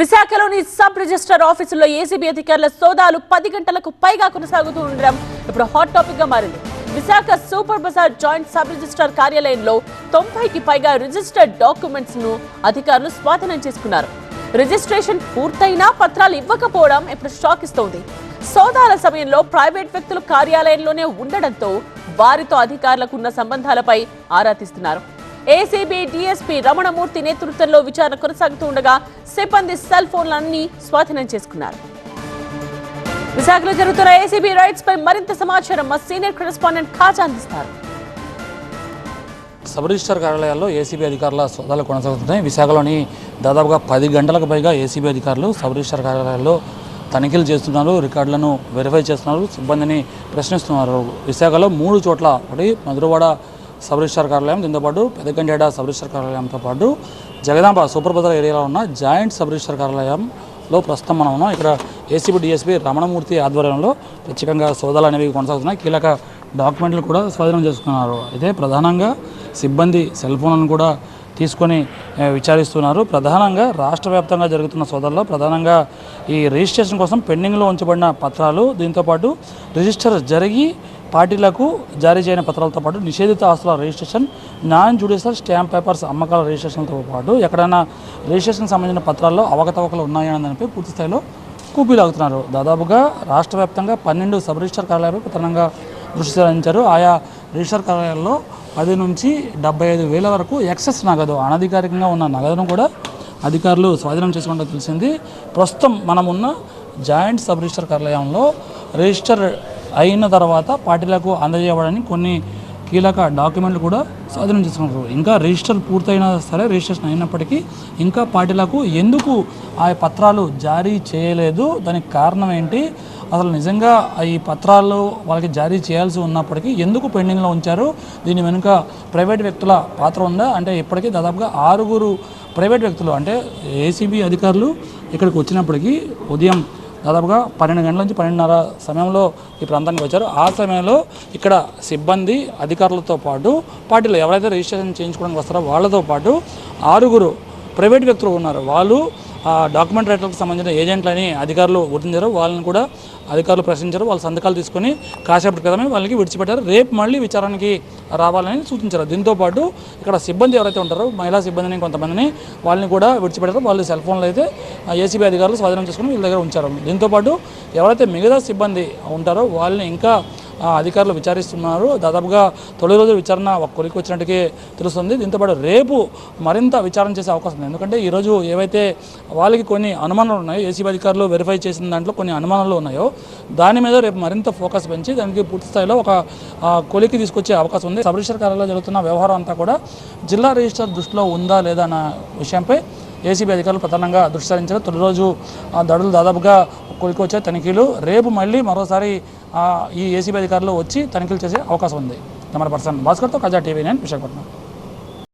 విశాఖలోని sub register ఆఫీసులో ACB అధికారుల సోదాలు పది గంటలకు పైగా కొనసాగుతూ ఉండడం ఇప్పుడు హాట్ టాపిక్గా మారింది. Visakha super bazaar joint sub register కార్యాలయంలో తొంభైకి పైగా రిజిస్టర్డ్ డాక్యుమెంట్స్ను అధికారులు స్వాధీనం చేసుకున్నారు. రిజిస్ట్రేషన్ పూర్తయినా పత్రాలు ఇవ్వకపోవడం ఇప్పుడు షాక్ ఇస్తోంది. సోదాల సమయంలో ప్రైవేట్ వ్యక్తులు కార్యాలయంలోనే ఉండడంతో వారితో అధికారులకు ఉన్న సంబంధాలపై ఆరా తీస్తున్నారు. ఏసీబీ డీఎస్పీ రమణమూర్తి నేతృత్వంలో విచారణ కొనసాగుతూ ఉండగా సిబ్బంది సెల్ ఫోన్లన్నీ స్వాధీనం చేసుకున్నారు. విశాఖలో జరుగుతున్న ఏసీబీ రైట్స్ పై మరింత సమాచారం మా సీనియర్ కరెస్పాండెంట్ ఖాజా అందిస్తారు. సబ్ రిజిస్టర్ కార్యాలయాల్లో ఏసీబీ అధికారుల సోదాలు కొనసాగుతున్నాయి. విశాఖలోని దాదాపుగా పది గంటలకు పైగా ఏసీబీ అధికారులు సబ్ రిజిస్టర్ కార్యాలయాల్లో తనిఖీలు చేస్తున్నారు. రికార్డులను వెరిఫై చేస్తున్నారు. సిబ్బందిని ప్రశ్నిస్తున్నారు. విశాఖలో మూడు చోట్ల ఒకటి మధురవాడ సబ్ రిజిస్టార్ కార్యాలయం దీంతోపాటు పెదగంజాడ సబ్ రిజిస్టార్ కార్యాలయంతో పాటు జగదాంబ సూపర్ బజార్ ఏరియాలో ఉన్న జాయింట్ సబ్ రిజిస్టార్ కార్యాలయంలో ప్రస్తుతం మనం ఉన్నాం. ఇక్కడ ఏసీబీ డిఎస్పీ రమణమూర్తి ఆధ్వర్యంలో ప్రత్యేకంగా సోదాలు అనేవి కొనసాగుతున్నాయి. కీలక డాక్యుమెంట్లు కూడా స్వాధీనం చేసుకున్నారు. అయితే ప్రధానంగా సిబ్బంది సెల్ ఫోన్లను కూడా తీసుకొని విచారిస్తున్నారు. ప్రధానంగా రాష్ట్ర వ్యాప్తంగా జరుగుతున్న సోదరులో ప్రధానంగా ఈ రిజిస్ట్రేషన్ కోసం పెండింగ్లో ఉంచబడిన పత్రాలు దీంతోపాటు రిజిస్టర్ జరిగి పార్టీలకు జారీ చేయని పత్రాలతో పాటు నిషేధిత ఆస్తుల registration non judicial stamp papers అమ్మకాల రిజిస్ట్రేషన్తో పాటు ఎక్కడైనా రిజిస్ట్రేషన్ సంబంధించిన పత్రాల్లో అవకతవకలు ఉన్నాయని దానిపై పూర్తి స్థాయిలో కూపీలాగుతున్నారు. దాదాపుగా రాష్ట్ర వ్యాప్తంగా పన్నెండు సబ్ రిజిస్టర్ కార్యాలయాలపై ప్రధానంగా దృష్టి సారించారు. ఆయా రిజిస్టర్ కార్యాలయాల్లో పది నుంచి డెబ్బై ఐదు వేల వరకు ఎక్సెస్ నగదు అనధికారికంగా ఉన్న నగదును కూడా అధికారులు స్వాధీనం చేసుకుంటూ తెలిసింది. ప్రస్తుతం మనం ఉన్న జాయింట్ సబ్ రిజిస్టర్ కార్యాలయంలో రిజిస్టర్ అయిన తర్వాత పార్టీలకు అందజేయబడని కొన్ని కీలక డాక్యుమెంట్లు కూడా స్వాధీనం చేసుకున్నారు. ఇంకా రిజిస్టర్ పూర్తయినా సరే రిజిస్ట్రేషన్ అయినప్పటికీ ఇంకా పార్టీలకు ఎందుకు ఆ పత్రాలు జారీ చేయలేదు? దానికి కారణం ఏంటి? అసలు నిజంగా ఈ పత్రాలు వాళ్ళకి జారీ చేయాల్సి ఉన్నప్పటికీ ఎందుకు పెండింగ్లో ఉంచారు? దీని వెనుక ప్రైవేట్ వ్యక్తుల పాత్ర ఉందా? అంటే ఇప్పటికీ దాదాపుగా ఆరుగురు ప్రైవేట్ వ్యక్తులు అంటే ఏసీబీ అధికారులు ఇక్కడికి వచ్చినప్పటికీ ఉదయం దాదాపుగా పన్నెండు గంటల నుంచి పన్నెండున్నర సమయంలో ఈ ప్రాంతానికి వచ్చారు. ఆ సమయంలో ఇక్కడ సిబ్బంది అధికారులతో పాటు పార్టీలో ఎవరైతే రిజిస్ట్రేషన్ చేయించుకోవడానికి వస్తారో వాళ్ళతో పాటు ఆరుగురు ప్రైవేట్ వ్యక్తులు ఉన్నారు. వాళ్ళు డాక్యుమెంట్ రైటర్లకు సంబంధించిన ఏజెంట్లని అధికారులు గుర్తించారు. వాళ్ళని కూడా అధికారులు ప్రశ్నించారు. వాళ్ళ సంతకాలు తీసుకొని కాసేపటి క్రితమే వాళ్ళకి విడిచిపెట్టారు. రేపు మళ్ళీ విచారానికి రావాలని సూచించారు. దీంతోపాటు ఇక్కడ సిబ్బంది ఎవరైతే ఉంటారో మహిళా సిబ్బందిని కొంతమందిని వాళ్ళని కూడా విడిచిపెట్టారు. వాళ్ళు సెల్ ఫోన్లు అయితే ఏసీబీ అధికారులు స్వాధీనం చేసుకుని వీళ్ళ దగ్గర ఉంచారు. దీంతోపాటు ఎవరైతే మిగతా సిబ్బంది ఉంటారో వాళ్ళని ఇంకా అధికారులు విచారిస్తున్నారు. దాదాపుగా తొలి రోజు విచారణ ఒక కొలికి వచ్చినట్టుగా తెలుస్తుంది. దీంతో పాటు రేపు మరింత విచారణ చేసే అవకాశం ఉంది. ఎందుకంటే ఈరోజు ఏవైతే వాళ్ళకి కొన్ని అనుమానాలు ఉన్నాయో ఏసీబీ అధికారులు వెరిఫై చేసిన దాంట్లో కొన్ని అనుమానాలు ఉన్నాయో దాని మీద రేపు మరింత ఫోకస్ పెంచి దానికి పూర్తి స్థాయిలో ఒక కొలికి తీసుకొచ్చే అవకాశం ఉంది. సబ్ రిజిస్టర్ కార్యాలయంలో జరుగుతున్న వ్యవహారం అంతా కూడా జిల్లా రిజిస్టర్ దృష్టిలో ఉందా లేదా అన్న విషయంపై ఏసీబీ అధికారులు ప్రధానంగా దృష్టి సారించారు తొలి రోజు ఆ, దడులు దాదాపుగా కొలికొచ్చే తనిఖీలు. రేపు మళ్ళీ మరోసారి ఈ ఏసీబీ అధికారులు వచ్చి తనిఖీలు చేసే అవకాశం ఉంది. కెమెరా పర్సన్ భాస్కర్తో కజా టీవీ నేను విశాఖపట్నం.